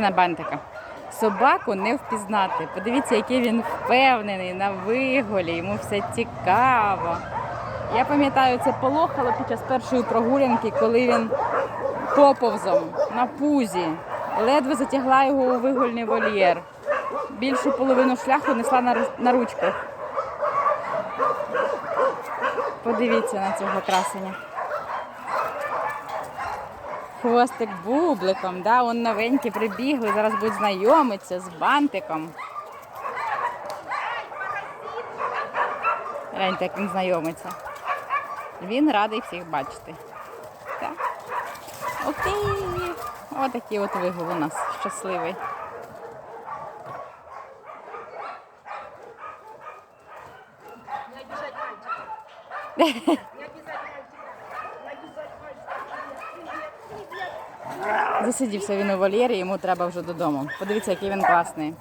на бантика. Собаку не впізнати. Подивіться, який він впевнений на виголі, йому все цікаво. Я пам'ятаю, це полохало під час першої прогулянки, коли він поповзом на пузі. Ледве затягла його у вигульний вольєр. Більшу половину шляху несла на ручках. Подивіться на цього красення. Хвостик бубликом, да? он новенькі прибігли, зараз будуть знайомитися з бантиком. Гляньте, як він знайомиться. Він радий всіх бачити. Так. Окей. Отакий от вигул у нас щасливий. Не Засидівся він у вольєрі, йому треба вже додому. Подивіться, який він класний.